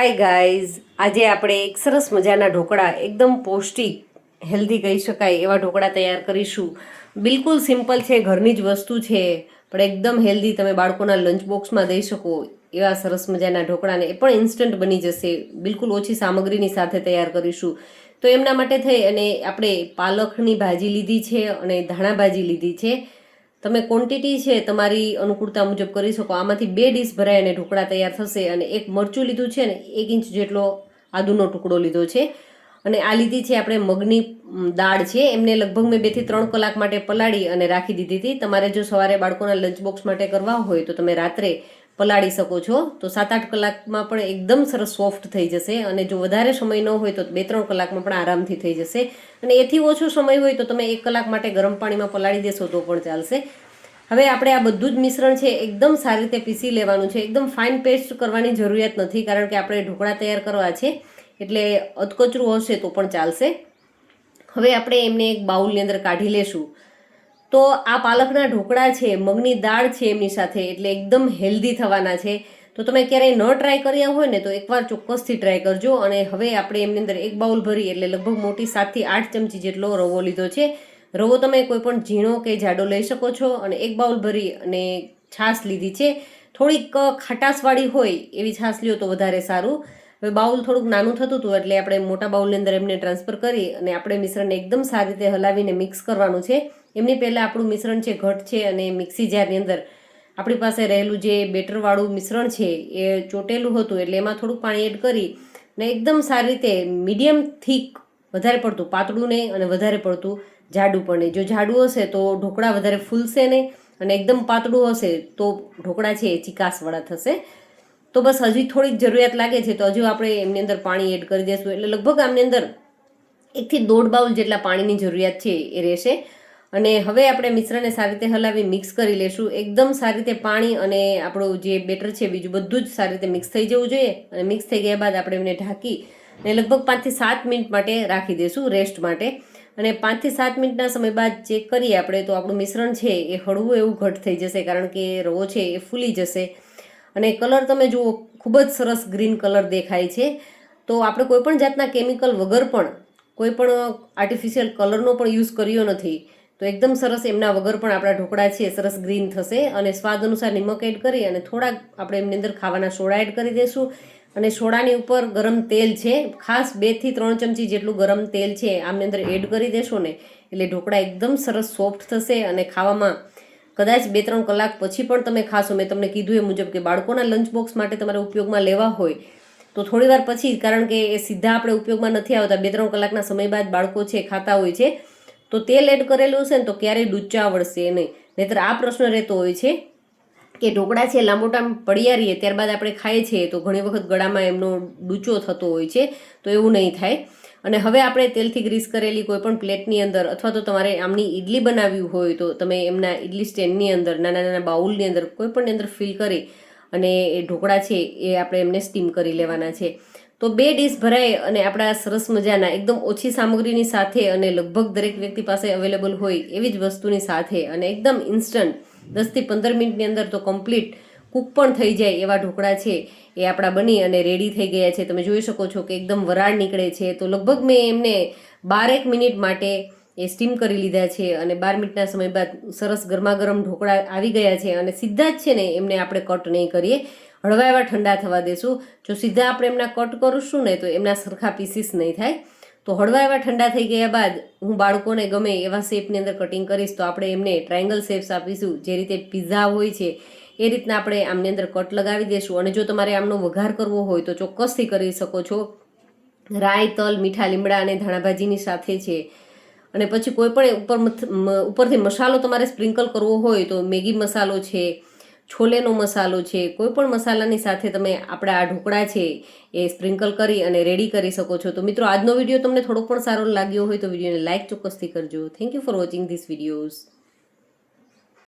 Hi guys આજે આપણે એક સરસ મજાના ઢોકળા, એકદમ પૌષ્ટિક હેલ્ધી કહી શકાય, એવા ઢોકળા તૈયાર કરીશું. બિલકુલ સિમ્પલ છે, ઘરની જ વસ્તુ છે, પણ એકદમ હેલ્ધી તમે બાળકોના લંચ બોક્સમાં દઈ શકો એવા સરસ મજાના ઢોકળાને. એ પણ ઇન્સ્ટન્ટ બની જશે. બિલકુલ ઓછી સામગ્રીની સાથે તૈયાર કરીશું. તો એમના માટે થઈ અને આપણે પાલકની ભાજી લીધી છે અને ધાણા ભાજી લીધી છે. તમે ક્વોન્ટિટી છે તમારી અનુકૂળતા મુજબ કરી શકો. આમાંથી બે ડીશ ભરાય અને ઢોકળા તૈયાર થશે અને એક મરચું લીધું છે ને એક ઇંચ જેટલો આદુનો ટુકડો લીધો છે. અને આ લીધી છે આપણે મગની દાળ છે. એમને લગભગ મેં બેથી ત્રણ કલાક માટે પલાળી અને રાખી દીધી હતી. તમારે જો સવારે બાળકોના લંચ બોક્સ માટે કરવા હોય તો તમે રાત્રે પલાળી શકો છો. તો સાત આઠ કલાકમાં પણ એકદમ સરસ સોફ્ટ થઈ જશે અને જો વધારે સમય ન હોય તો બે ત્રણ કલાકમાં પણ આરામથી થઈ જશે. અને એથી ઓછો સમય હોય તો તમે એક કલાક માટે ગરમ પાણીમાં પલાળી દેશો તો પણ ચાલશે. હવે આપણે આ બધું જ મિશ્રણ છે એકદમ સારી રીતે પીસી લેવાનું છે. એકદમ ફાઇન પેસ્ટ કરવાની જરૂરિયાત નથી કારણ કે આપણે ઢોકળા તૈયાર કરવા છે. એટલે અધકચરું હશે તો પણ ચાલશે. હવે આપણે એમને એક બાઉલની અંદર કાઢી લેશું. તો આ પાલકના ઢોકળા છે, મગની દાળ છે એમની સાથે, એટલે એકદમ હેલ્ધી થવાના છે. તો તમે ક્યારેય ન ટ્રાય કર્યા હોય ને તો એકવાર ચોક્કસથી ટ્રાય કરજો અને હવે આપણે એમની અંદર એક બાઉલ ભરી એટલે લગભગ મોટી સાતથી આઠ ચમચી જેટલો રવો લીધો છે. રવો તમે કોઈ પણ ઝીણો કે જાડો લઈ શકો છો અને એક બાઉલ ભરી અને છાશ લીધી છે. થોડીક ખટાશવાળી હોય એવી છાશ લ્યો તો વધારે સારું. હવે બાઉલ થોડુંક નાનું થતું હતું એટલે આપણે મોટા બાઉલની અંદર એમને ટ્રાન્સફર કરી અને આપણે મિશ્રણને એકદમ સારી રીતે હલાવીને મિક્સ કરવાનું છે. એમની પહેલાં આપણું મિશ્રણ છે, ઘટ છે અને મિક્સી જારની અંદર આપણી પાસે રહેલું જે બેટરવાળું મિશ્રણ છે એ ચોટેલું હતું એટલે એમાં થોડુંક પાણી એડ કરી ને એકદમ સારી રીતે મીડિયમ થીક વધારે પડતું, પાતળું નહીં અને વધારે પડતું જાડું પણ નહીં. જો જાડું હશે તો ઢોકળા વધારે ફૂલશે નહીં અને એકદમ પાતળું હશે તો ઢોકળા છે એ ચિકાસવાળા થશે. તો બસ હજી થોડીક જરૂરિયાત લાગે છે તો હજુ આપણે એમની અંદર પાણી એડ કરી દઈશું એટલે લગભગ આમની અંદર એકથી દોઢ બાઉલ જેટલા પાણીની જરૂરિયાત છે એ રહેશે. અને હવે આપણે મિશ્રણને સારી રીતે હલાવી મિક્સ કરી લેશું. એકદમ સારી રીતે પાણી અને આપણું જે બેટર છે બીજું બધું જ સારી રીતે મિક્સ થઈ જવું જોઈએ. અને મિક્સ થઈ ગયા બાદ આપણે એમને ઢાંકી અને લગભગ પાંચથી સાત મિનિટ માટે રાખી દઈશું રેસ્ટ માટે. અને પાંચથી સાત મિનિટના સમય બાદ ચેક કરીએ આપણે તો આપણું મિશ્રણ છે એ હળવું એવું ઘટ થઈ જશે કારણ કે રવો છે એ ફૂલી જશે. અને કલર તમે જુઓ, ખૂબ જ સરસ ગ્રીન કલર દેખાય છે. તો આપણે કોઈપણ જાતના કેમિકલ વગર પણ, કોઈ પણ આર્ટિફિશિયલ કલરનો પણ યુઝ કર્યો નથી. તો એકદમ સરસ એમના વગર પણ આપણા ઢોકળા છે, સરસ ગ્રીન થશે અને સ્વાદ અનુસાર નિમક એડ કરી અને થોડાક આપણે એમની અંદર ખાવાના સોડા એડ કરી દઈશું અને સોડાની ઉપર ગરમ તેલ છે, ખાસ બેથી ત્રણ ચમચી જેટલું ગરમ તેલ છે, આમની અંદર એડ કરી દેશો ને, એટલે ઢોકળા એકદમ સરસ સોફ્ટ થશે અને ખાવામાં કદાચ બે ત્રણ કલાક પછી પણ તમે ખાશો. મેં તમને કીધું એ મુજબ કે બાળકોના લંચ બોક્સ માટે તમારે ઉપયોગમાં લેવા હોય તો થોડી વાર પછી, કારણ કે એ સીધા આપણે ઉપયોગમાં નથી આવતા, બે ત્રણ કલાકના સમય બાદ બાળકો છે ખાતા હોય છે, તો તેલ એડ કરેલું હશે ને તો ક્યારેય ડૂચા આવડશે નહીં. નહીતર આ પ્રશ્ન રહેતો હોય છે કે ઢોકળા છે લાંબો ટાઈમ પડ્યા ત્યારબાદ આપણે ખાઈએ છીએ, તો ઘણી વખત ગળામાં એમનો ડૂચો થતો હોય છે, તો એવું નહીં થાય. અને હવે આપણે તેલથી ગ્રીસ કરેલી કોઈ પણ પ્લેટની અંદર અથવા તો તમારે આમની ઈડલી બનાવવી હોય તો તમે એમના ઇડલી સ્ટેન્ડની અંદર, નાના નાના બાઉલની અંદર કોઈ પણની અંદર ફિલ કરી અને એ ઢોકળા છે એ આપણે એમને સ્ટીમ કરી લેવાના છે. તો બે ડીશ ભરાય અને આપણા સરસ મજાના, એકદમ ઓછી સામગ્રીની સાથે અને લગભગ દરેક વ્યક્તિ પાસે અવેલેબલ હોય એવી જ વસ્તુની સાથે અને એકદમ ઇન્સ્ટન્ટ દસથી પંદર મિનિટની અંદર તો કમ્પ્લીટ કૂક પણ થઈ જાય એવા ઢોકળા છે એ આપણા બની અને રેડી થઈ ગયા છે. તમે જોઈ શકો છો કે એકદમ વરાળ નીકળે છે. તો લગભગ મેં એમને બારેક મિનિટ માટે એ સ્ટીમ કરી લીધા છે અને બાર મિનિટના સમય બાદ સરસ ગરમાગરમ ઢોકળા આવી ગયા છે અને સીધા જ છે ને એમને આપણે કટ નહીં કરીએ. હળવા એવા ઠંડા થવા દેશું. જો સીધા આપણે એમના કટ કરીશું ને તો એમના સરખા પીસીસ નહીં થાય. તો હળવા એવા ઠંડા થઈ ગયા બાદ હું બાળકોને ગમે એવા શેપની અંદર કટિંગ કરીશ તો આપણે એમને ટ્રાયંગલ શેપ્સ આપીશું. જે રીતે પિઝા હોય છે એ રીતના આપણે આમની અંદર કટ લગાવી દઈશું અને જો તમારે આમનો વઘાર કરવો હોય તો ચોક્કસથી કરી શકો છો. રાઈ, તલ, મીઠા, લીમડા અને ધાણાભાજીની સાથે છે. અને પછી કોઈ પણ ઉપર ઉપરથી મસાલો તમારે સ્પ્રિંકલ કરવો હોય તો મેગી મસાલો છે, છોલેનો મસાલો છે, કોઈ પણ મસાલાની સાથે તમે આપણા આ ઢોકળા છે એ સ્પ્રિંકલ કરી અને રેડી કરી શકો છો. તો મિત્રો, આજનો વીડિયો તમને થોડો પણ સારો લાગ્યો હોય તો વિડીયોને લાઇક ચોક્કસથી કરજો. Thank you for watching this videos